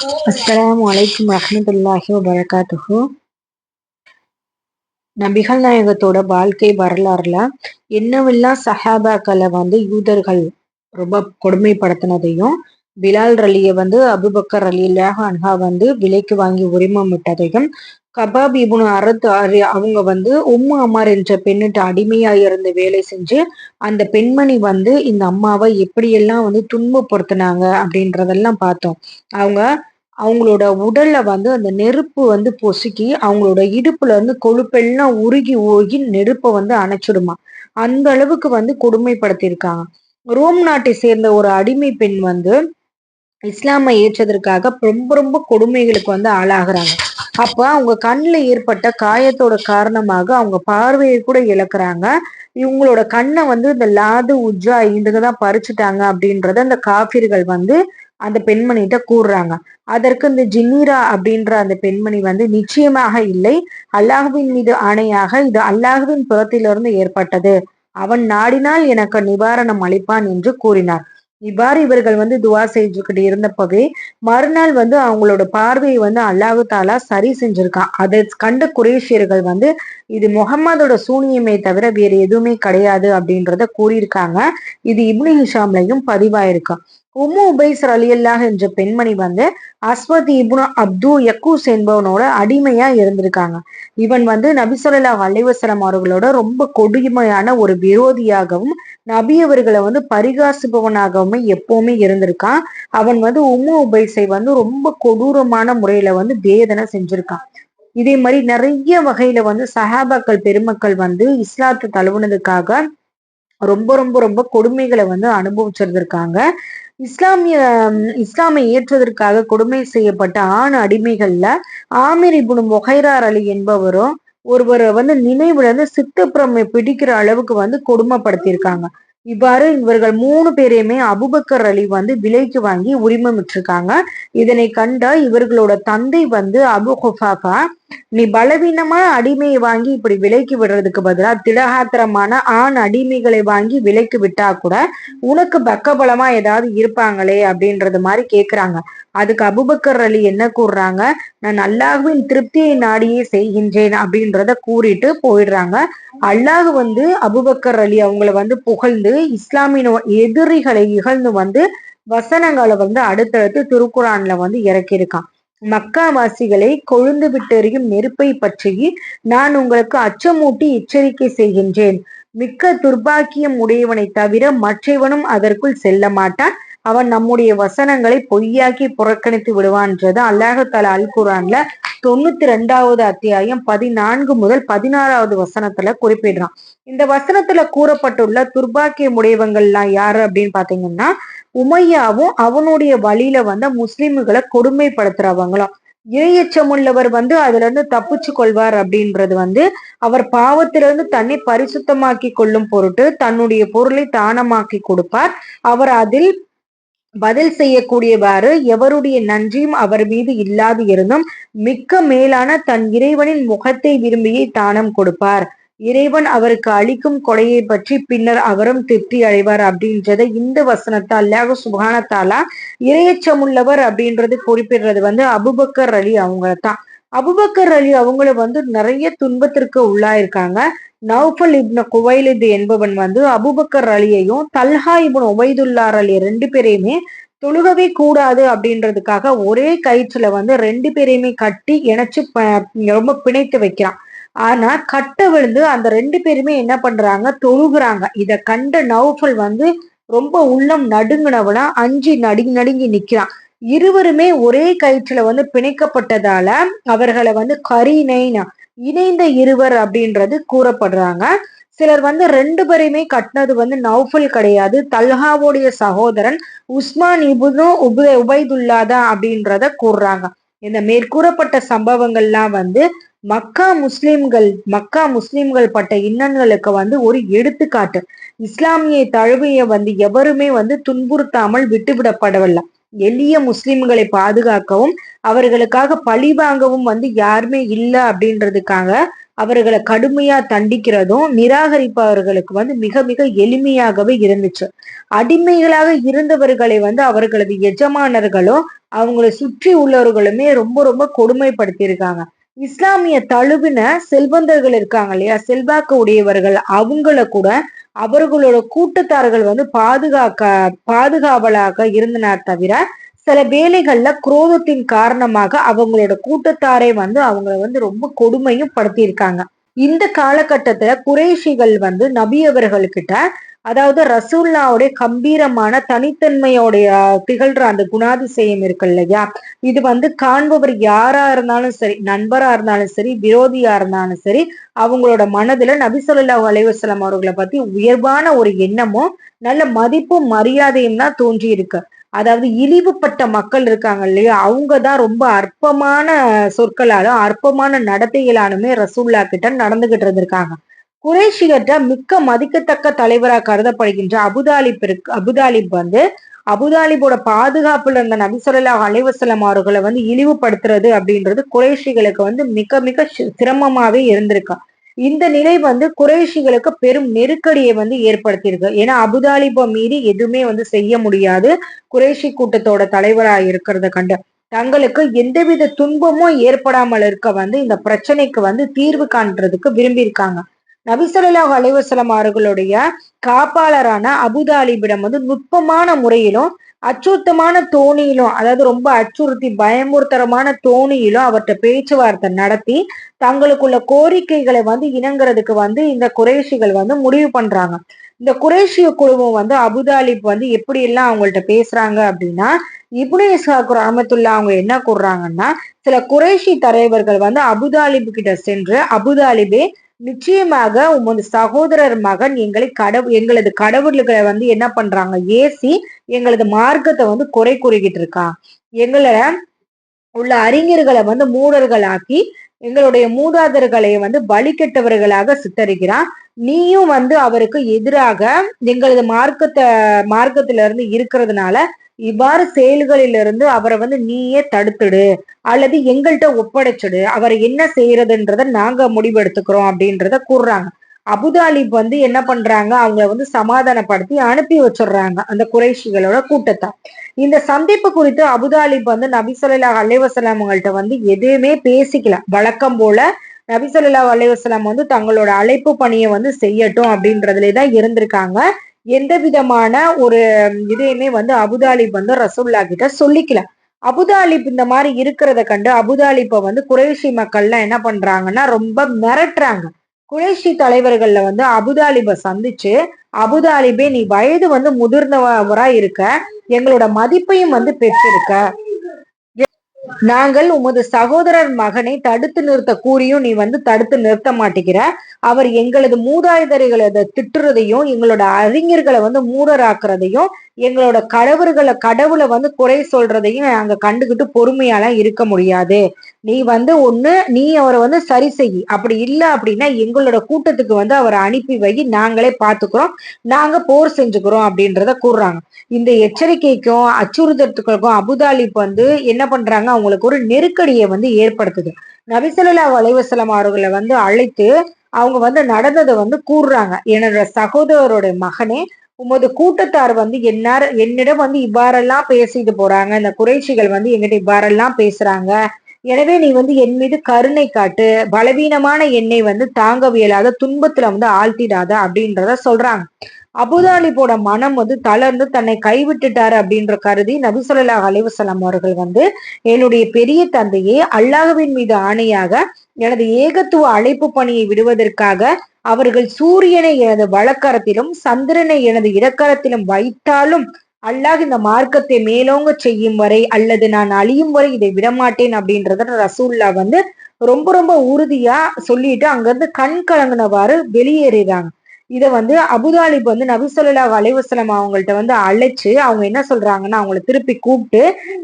அஸ்லாம் அலைக்கும் ரஹமத்துல்லாஹி வபரகாத்துஹு. நபிகள் நாயகத்தோட வாழ்க்கை வரலாறுல என்னவெல்லாம் சஹாபாக்களை வந்து யூதர்கள் ரொம்ப கொடுமைப்படுத்தினதையும் பிலால் ரலியை வந்து அபுபக்கர் அலி அன்ஹா வந்து விலைக்கு வாங்கி உரிமம் விட்டதையும் கபாப் இபுன் அரத் அரி- அவங்க வந்து உம்மு அமார் என்ற பெண்ணிட்ட அடிமையா இருந்து வேலை செஞ்சு அந்த பெண்மணி வந்து இந்த அம்மாவை எப்படியெல்லாம் வந்து துன்பப்படுத்தினாங்க அப்படின்றதெல்லாம் பார்த்தோம். அவங்க அவங்களோட உடல்ல வந்து அந்த நெருப்பு வந்து பொசுக்கி அவங்களோட இடுப்புல இருந்து கொழுப்பெல்லாம் உருகி உருகி நெருப்பை வந்து அணைச்சிடுமா? அந்த அளவுக்கு வந்து கொடுமைப்படுத்தியிருக்காங்க. ரோம் நாட்டை சேர்ந்த ஒரு அடிமை பெண் வந்து இஸ்லாமை ஏற்றதற்காக ரொம்ப ரொம்ப கொடுமைகளுக்கு வந்து ஆளாகுறாங்க. அப்ப அவங்க கண்ணுல ஏற்பட்ட காயத்தோட காரணமாக அவங்க பார்வையை கூட இழக்குறாங்க. இவங்களோட கண்ணை வந்து இந்த லாது உஜ்ஜா இதுக்குதான் பறிச்சுட்டாங்க அப்படின்றத அந்த காபிர்கள் வந்து அந்த பெண்மணிகிட்ட கூறுறாங்க. அதற்கு இந்த ஜின்னீரா அப்படின்ற அந்த பெண்மணி வந்து நிச்சயமாக இல்லை. அல்லாஹுவின் மீது ஆணையாக இது அல்லாஹுவின் புறத்திலிருந்து ஏற்பட்டது. அவன் நாடினால் எனக்கு நிவாரணம் அளிப்பான் என்று கூறினார். இவ்வாறு இவர்கள் வந்து துவா செஞ்சுக்கிட்டு இருந்தப்பவே மறுநாள் வந்து அவங்களோட பார்வையை வந்து அல்லாஹு தாலா சரி செஞ்சிருக்கான் அதை கண்ட குரேஷியர்கள் வந்து இது முகம்மதோட சூனியமே தவிர வேற எதுவுமே கிடையாது அப்படின்றத கூறியிருக்காங்க. இது இப்னு ஹிஷாம்லையும் பதிவாயிருக்கான் உம்மு உபைசர் அலியல்லாஹ் என்ற பெண்மணி வந்து அஸ்வத் இபுன் அப்து யக்கூஸ் என்பவனோட அடிமையா இருந்திருக்காங்க. இவன் வந்து நபி ஸல்லல்லாஹு அவர்களோட ரொம்ப கொடுமையான ஒரு விரோதியாகவும் நபி அவர்களை வந்து பரிகாசிப்பவனாகவுமே எப்பவுமே இருந்திருக்கான். அவன் வந்து உம்மு உபைஸை வந்து ரொம்ப கொடூரமான முறையில வந்து வேதனை செஞ்சிருக்கான். இதே மாதிரி நிறைய வகையில வந்து சஹாபாக்கள் பெருமக்கள் வந்து இஸ்லாத்தை தழுவுனதுக்காக ரொம்ப ரொம்ப ரொம்ப கொடுமைகளை வந்து அனுபவிச்சிருந்திருக்காங்க. இஸ்லாமிய இஸ்லாமை ஏற்றதற்காக கொடுமை செய்யப்பட்ட ஆண் அடிமைகள்ல ஆமிர் இபுனு மொஹைரார் அலி என்பவரும் ஒருவரை வந்து நினைவிழந்து சித்தப்பிரமை பிடிக்கிற அளவுக்கு வந்து கொடுமைப்படுத்தியிருக்காங்க. இவ்வாறு இவர்கள் மூணு பேரையுமே அபுபக்கர் அலி வந்து விலைக்கு வாங்கி உரிமம் விட்டிருக்காங்க இதனை கண்ட இவர்களோட தந்தை வந்து அபு ஹுஃபாஃபா நீ பலவீனமான அடிமையை வாங்கி இப்படி விலைக்கு விடுறதுக்கு பதிலா திடகாத்திரமான ஆண் அடிமைகளை வாங்கி விலைக்கு விட்டா கூட உனக்கு பக்கபலமா ஏதாவது இருப்பாங்களே அப்படின்றது மாதிரி கேக்குறாங்க. அதுக்கு அபுபக்கர் அலி என்ன கூறுறாங்க? நான் அல்லாஹுவின் திருப்தியை நாடியே செய்கின்றேன் அப்படின்றத கூறிட்டு போயிடுறாங்க. அல்லாஹ் வந்து அபுபக்கர் அலி அவங்கள வந்து புகழ்ந்து இஸ்லாமின் எதிரிகளை இகழ்ந்து வந்து வசனங்களை வந்து அடுத்தடுத்து திருக்குறான்ல வந்து இறக்கியிருக்கான். மக்காவாசிகளை கொழுந்து விட்டெறியும் நெருப்பை பற்றி நான் உங்களுக்கு அச்சமூட்டி எச்சரிக்கை செய்கின்றேன். மிக்க துர்பாக்கியம் உடையவனை தவிர மற்றவனும் அதற்குள் செல்ல மாட்டான். அவன் நம்முடைய வசனங்களை பொய்யாக்கி புறக்கணித்து விடுவான்றது அல்லாஹால அல் குரான்ல தொண்ணூத்தி ரெண்டாவது அத்தியாயம் பதினான்கு முதல் பதினாறாவது வசனத்துல குறிப்பிடுறான். இந்த வசனத்துல கூறப்பட்டுள்ள துர்பாக்கியம் உடையவங்கள்லாம் யாரு அப்படின்னு பாத்தீங்கன்னா உமையாவும் அவனுடைய வழியில வந்த முஸ்லிம்களை கொடுமைப்படுத்துறவங்களும். இரையச்சமுள்ளவர் வந்து அதுல இருந்து தப்பிச்சு கொள்வார் அப்படின்றது வந்து அவர் பாவத்திலிருந்து தன்னை பரிசுத்தமாக்கி கொள்ளும் பொருட்டு தன்னுடைய பொருளை தானமாக்கி கொடுப்பார். அவர் அதில் பதில் செய்யக்கூடியவாறு எவருடைய நன்றியும் அவர் மீது இல்லாது இருந்தும் மிக்க மேலான தன் இறைவனின் முகத்தை விரும்பியே தானம் கொடுப்பார். இறைவன் அவருக்கு அளிக்கும் கொடையை பற்றி பின்னர் அவரும் திருப்தி அடைவார் அப்படின்றத இந்த வசனத்தை அல்லாஹ் சுபானத்தாலா இரையச்சமுள்ளவர் அப்படின்றது குறிப்பிடுறது வந்து அபுபக்கர் அலி அவங்க தான் அபுபக்கர் அலி அவங்கள வந்து நிறைய துன்பத்திற்கு உள்ளாயிருக்காங்க. நௌஃபல் இப்னு குவைலித் என்பவன் வந்து அபுபக்கர் அலியையும் தல்ஹா இப்னு ஒபைதுல்லார் அலி ரெண்டு பேரையுமே தொழுகவே கூடாது அப்படின்றதுக்காக ஒரே கயிற்றுல வந்து ரெண்டு பேரையுமே கட்டி இணைச்சு ப- ரொம்ப பிணைத்து வைக்கிறான். ஆனா கட்ட விழுந்து அந்த ரெண்டு பேருமே என்ன பண்றாங்க? தொழுகுறாங்க. இத கண்ட நௌஃபல் வந்து ரொம்ப உள்ளம் நடுங்கினவனா அஞ்சு நடுங்கி நடுங்கி நிக்கிறான். இருவருமே ஒரே கயிற்றுல வந்து பிணைக்கப்பட்டதால அவர்களை வந்து கரீனைனா இணைந்த இருவர் அப்படின்றது கூறப்படுறாங்க. சிலர் வந்து ரெண்டு பேரையுமே கட்டினது வந்து நௌஃபல் கிடையாது. தல்ஹாவோடைய சகோதரன் உஸ்மான் இபுனு உப உபைதுல்லா தான் அப்படின்றத கூறுறாங்க. இந்த மேற்கூறப்பட்ட சம்பவங்கள்லாம் வந்து மக்கா முஸ்லிம்கள் மக்கா முஸ்லிம்கள் பட்ட இன்னங்களுக்கு வந்து ஒரு எடுத்துக்காட்டு. இஸ்லாமிய தழுவிய வந்து எவருமே வந்து துன்புறுத்தாமல் விட்டுவிடப்படவில்லை. எளிய முஸ்லிம்களை பாதுகாக்கவும் அவர்களுக்காக பழி வாங்கவும் வந்து யாருமே இல்லை அப்படின்றதுக்காக அவர்களை கடுமையா தண்டிக்கிறதும் நிராகரிப்பவர்களுக்கு வந்து மிக மிக எளிமையாகவே இருந்துச்சு. அடிமைகளாக இருந்தவர்களை வந்து அவர்களது எஜமானர்களும் அவங்களை சுற்றி உள்ளவர்களுமே ரொம்ப ரொம்ப கொடுமைப்படுத்தியிருக்காங்க. இஸ்லாமிய தழுவின செல்வந்தர்கள் இருக்காங்க இல்லையா? செல்வாக்கு உடையவர்கள் அவங்கள கூட அவர்களோட கூட்டத்தார்கள் வந்து பாதுகாக்க பாதுகாவலாக இருந்தனர் தவிர சில வேலைகள்ல குரோதத்தின் காரணமாக அவங்களோட கூட்டத்தாரை வந்து அவங்கள வந்து ரொம்ப கொடுமையும் படுத்தியிருக்காங்க. இந்த காலகட்டத்துல குறைஷிகள் வந்து நபி அவர்கள்கிட்ட அதாவது ரசூல்லாவுடைய கம்பீரமான தனித்தன்மையோடைய திகழ்ற அந்த குணாதிசயம் இருக்கு இல்லையா? இது வந்து காண்பவர் யாரா இருந்தாலும் சரி நண்பரா இருந்தாலும் சரி விரோதியா இருந்தாலும் சரி அவங்களோட மனதுல நபி சொல்லாஹ் அலைவாஸ்லாம் அவர்களை பத்தி உயர்வான ஒரு எண்ணமும் நல்ல மதிப்பும் மரியாதையும் தான் தோன்றி இருக்கு. அதாவது இழிவுபட்ட மக்கள் இருக்காங்க இல்லையா? அவங்க தான் ரொம்ப அற்பமான சொற்களாலும் அற்பமான நடத்தைகளாலுமே ரசூல்லா கிட்ட நடந்துகிட்டு இருந்திருக்காங்க. குறைஷிகற்ற மிக்க மதிக்கத்தக்க தலைவராக கருதப்படுகின்ற அபுதாலிப் அபுதாலிப் வந்து அபுதாலிபோட பாதுகாப்புல இருந்த நபிசல்லா அலைவசலம் அவர்களை வந்து இழிவுபடுத்துறது அப்படின்றது குறைஷிகளுக்கு வந்து மிக மிக சிரமமாவே இருந்திருக்கா. இந்த நிலை வந்து குறைஷிகளுக்கு பெரும் நெருக்கடியை வந்து ஏற்படுத்தியிருக்கு. ஏன்னா அபுதாலிபோ மீறி எதுவுமே வந்து செய்ய முடியாது. குறைஷி கூட்டத்தோட தலைவராக இருக்கிறத கண்டு தங்களுக்கு எந்தவித துன்பமும் ஏற்படாமல் இருக்க வந்து இந்த பிரச்சனைக்கு வந்து தீர்வு காண்றதுக்கு விரும்பியிருக்காங்க. நபிசல்லாஹ் அலைவசலம் அவர்களுடைய காப்பாளரான அபுதாலிபிடம் வந்து நுட்பமான முறையிலும் அச்சுறுத்தமான தோணியிலும் அதாவது ரொம்ப அச்சுறுத்தி பயமுறுத்தரமான தோணியிலும் அவர்கிட்ட பேச்சுவார்த்தை நடத்தி தங்களுக்குள்ள கோரிக்கைகளை வந்து இணங்குறதுக்கு வந்து இந்த குறைஷிகள் வந்து முடிவு பண்றாங்க. இந்த குறைஷிய குழுமம் வந்து அபுதாலிப் வந்து எப்படி எல்லாம் அவங்கள்ட்ட பேசுறாங்க அப்படின்னா இப்னு இஸ்ஹாக் ரஹமத்துல்லா அவங்க என்ன கூறுறாங்கன்னா சில குறைஷி தலைவர்கள் வந்து அபுதாலிப் கிட்ட சென்று அபுதாலிபே நிச்சயமாக உமது சகோதரர் மகன் எங்களை கடவு எங்களது கடவுள்களை வந்து என்ன பண்றாங்க? ஏசி எங்களது மார்க்கத்தை வந்து குறை கூறிக்கிட்டு இருக்கான் எங்களை உள்ள அறிஞர்களை வந்து மூடர்களாக்கி எங்களுடைய மூதாதர்களை வந்து பலி கெட்டவர்களாக சித்தரிக்கிறான் நீயும் வந்து அவருக்கு எதிராக எங்களது மார்க்கத்தை மார்க்கத்துல இருந்து இருக்கிறதுனால இவ்வாறு செயல்களிலிருந்து அவரை வந்து நீயே தடுத்துடு அல்லது எங்கள்கிட்ட ஒப்படைச்சிடு. அவரை என்ன செய்யறதுன்றத நாங்க முடிவெடுத்துக்கிறோம் அப்படின்றத கூறுறாங்க. அபுதாலிப் வந்து என்ன பண்றாங்க? அவங்க வந்து சமாதானப்படுத்தி அனுப்பி வச்சிடுறாங்க அந்த குறைஷிகளோட கூட்டத்தை. இந்த சந்திப்பு குறித்து அபுதாலிப் வந்து நபிசல்லா அலைவசலாம் வந்து எதுவுமே பேசிக்கல. வழக்கம் போல நபிசல்லா அலைவாஸ்லாம் வந்து தங்களோட அழைப்பு பணியை வந்து செய்யட்டும் அப்படின்றதுலே தான் இருந்திருக்காங்க. எந்த விதமான ஒரு இதையுமே வந்து அபுதாலிப் வந்து ரசூல்லா கிட்ட சொல்லிக்கல. அபுதாலிப் இந்த மாதிரி இருக்கிறத கண்டு அபுதாலிப்பை வந்து குறைஷி மக்கள்லாம் என்ன பண்றாங்கன்னா ரொம்ப மிரட்டுறாங்க. குறைஷி தலைவர்கள்ல வந்து அபுதாலிபை சந்திச்சு அபுதாலிபே நீ வயது வந்து முதிர்ந்தவரா இருக்க எங்களோட மதிப்பையும் வந்து பெற்றிருக்க நாங்கள் உமது சகோதரர் மகனை தடுத்து நிறுத்த கூறியும் நீ வந்து தடுத்து நிறுத்த மாட்டேங்கிற. அவர் எங்களது மூதாயுதர்களை திட்டுறதையும் எங்களோட அறிஞர்களை வந்து மூடராக்குறதையும் எங்களோட கடவுள்களை கடவுளை வந்து குறை சொல்றதையும் நாங்க கண்டுகிட்டு பொறுமையாலாம் இருக்க முடியாது. நீ வந்து ஒண்ணு நீ அவரை வந்து சரி செய். அப்படி இல்லை அப்படின்னா எங்களோட கூட்டத்துக்கு வந்து அவரை அனுப்பி வை. நாங்களே பாத்துக்கிறோம். நாங்க போர் செஞ்சுக்கிறோம் அப்படின்றத கூறுறாங்க. இந்த எச்சரிக்கைக்கும் அச்சுறுத்தலுக்கும் அபுதாலிப் வந்து என்ன பண்றாங்க? அவங்களுக்கு ஒரு நெருக்கடியை வந்து ஏற்படுத்துது. நபிசல்லா வலைவசலம் அவர்களை வந்து அழைத்து அவங்க வந்து நடந்ததை வந்து கூறுறாங்க. என்னோட சகோதரரோட மகனே உமது கூட்டத்தார் வந்து என்னார் என்னிடம் வந்து இவ்வாறெல்லாம் பேசிட்டு போறாங்க. இந்த குறைச்சிகள் வந்து எங்கிட்ட இவ்வாறெல்லாம் பேசுறாங்க. எனவே நீ வந்து என் மீது கருணை காட்டு. பலவீனமான எண்ணெய் வந்து தாங்க வியலாத துன்பத்துல வந்து ஆழ்த்திடாத அப்படின்றத சொல்றாங்க. அபுதாலிபோட மனம் வந்து தளர்ந்து தன்னை கைவிட்டுட்டாரு அப்படின்ற கருதி நபிசுல்லா அலிவசலாம் அவர்கள் வந்து என்னுடைய பெரிய தந்தையே அல்லாஹுவின் மீது ஆணையாக எனது ஏகத்துவ அழைப்பு பணியை விடுவதற்காக அவர்கள் சூரியனை எனது வழக்கரத்திலும் சந்திரனை எனது இடக்கரத்திலும் வைத்தாலும் அல்லாஹ் இந்த மார்க்கத்தை மேலோங்க செய்யும் வரை அல்லது நான் அழியும் வரை இதை விடமாட்டேன் அப்படின்றத ரசூல்லா வந்து ரொம்ப ரொம்ப உறுதியா சொல்லிட்டு அங்கிருந்து கண் கலங்கினவாறு வெளியேறாங்க இதை வந்து அபுதாலிப் வந்து நபிசல்லா அலைவசலம் அவங்கள்ட்ட வந்து அழைச்சு அவங்க என்ன சொல்றாங்கன்னா அவங்கள திருப்பி கூப்பிட்டு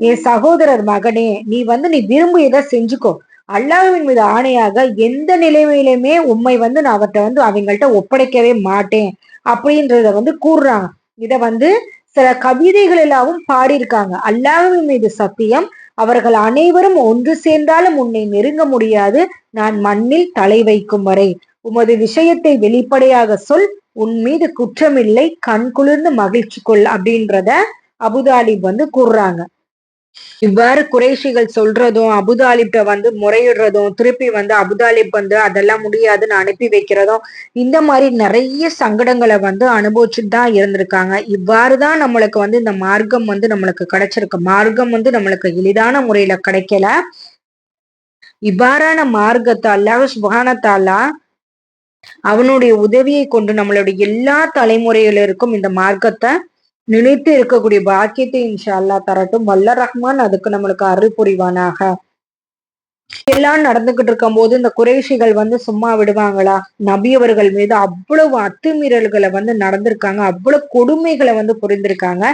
என் சகோதரர் மகனே நீ வந்து நீ விரும்பியதை செஞ்சுக்கோ. அல்லாஹுவின் மீது ஆணையாக எந்த நிலைமையிலுமே உண்மை வந்து நான் அவர்கிட்ட வந்து அவங்கள்ட்ட ஒப்படைக்கவே மாட்டேன் அப்படின்றத வந்து கூறுறாங்க. இத வந்து சில கவிதைகள் எல்லாவும் பாடியிருக்காங்க. அல்லாஹுவின் மீது சத்தியம் அவர்கள் அனைவரும் ஒன்று சேர்ந்தாலும் உன்னை நெருங்க முடியாது. நான் மண்ணில் தலை வைக்கும் வரை. உமது விஷயத்தை வெளிப்படையாக சொல் உன் மீது குற்றமில்லை கண் குளிர்ந்து மகிழ்ச்சி கொள் அப்படின்றத அபுதாலிப் வந்து கூறுறாங்க. இவ்வாறு குறைஷிகள் சொல்றதும் அபுதாலிப்ட வந்து முறையிடுறதும் திருப்பி வந்து அபுதாலிப் வந்து அதெல்லாம் முடியாதுன்னு அனுப்பி வைக்கிறதும் இந்த மாதிரி நிறைய சங்கடங்களை வந்து அனுபவிச்சுட்டு தான் இருந்திருக்காங்க. இவ்வாறுதான் நம்மளுக்கு வந்து இந்த மார்க்கம் வந்து நம்மளுக்கு கிடைச்சிருக்கு. மார்க்கம் வந்து நம்மளுக்கு எளிதான முறையில கிடைக்கல. இவ்வாறான மார்க்கத்தை அல்லாஹ் சுபானத்தாலா அவனுடைய உதவியை கொண்டு நம்மளுடைய எல்லா தலைமுறைகளிற்கும் இந்த மார்க்கத்தை நினைத்து இருக்கக்கூடிய பாக்கியத்தை இன்ஷா அல்லா தரட்டும். வல்ல ரஹ்மான் அதுக்கு நம்மளுக்கு அருள் புரிவானாக. எல்லாம் நடந்துகிட்டு இருக்கும் போது இந்த குறைஷிகள் வந்து சும்மா விடுவாங்களா? நபியவர்கள் மீது அவ்வளவு அத்துமீறல்களை வந்து நடந்திருக்காங்க. அவ்வளவு கொடுமைகளை வந்து புரிந்திருக்காங்க.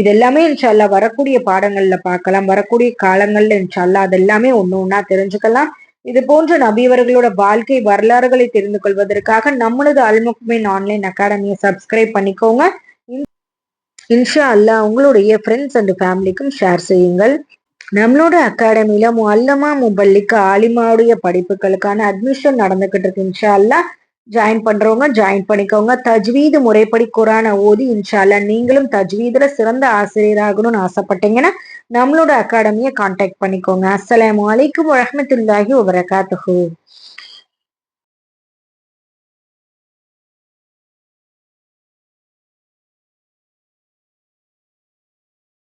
இது எல்லாமே இன்ஷால்லா வரக்கூடிய பாடங்கள்ல பார்க்கலாம். வரக்கூடிய காலங்கள்ல இன்ஷால்லா அது எல்லாமே ஒண்ணு ஒன்னா தெரிஞ்சுக்கலாம். இது போன்ற நபியவர்களோட வாழ்க்கை வரலாறுகளை தெரிந்து கொள்வதற்காக நம்மளது அல்முக்மின் ஆன்லைன் அகாடமியை சப்ஸ்கிரைப் பண்ணிக்கோங்க. இன்ஷா அல்லா உங்களுடைய ஃப்ரெண்ட்ஸ் அண்ட் ஃபேமிலிக்கும் ஷேர் செய்யுங்கள். நம்மளோட அகாடமியில முல்லமா முபல்லிக்கு ஆலிமாவுடைய படிப்புகளுக்கான அட்மிஷன் நடந்துகிட்டு இருக்கு இன்ஷா அல்லா ஜாயின் பண்றவங்க ஜாயின் பண்ணிக்கோங்க. தஜ்வீது முறைப்படி குரான ஓதி இன்ஷால்லா நீங்களும் தஜ்வீதுல சிறந்த ஆசிரியராகணும்னு ஆசைப்பட்டீங்கன்னா நம்மளோட அகாடமியை கான்டாக்ட் பண்ணிக்கோங்க. அஸ்லாம் வலைக்கம் வரமத்துல்லாஹி வபரகாத்துஹூ.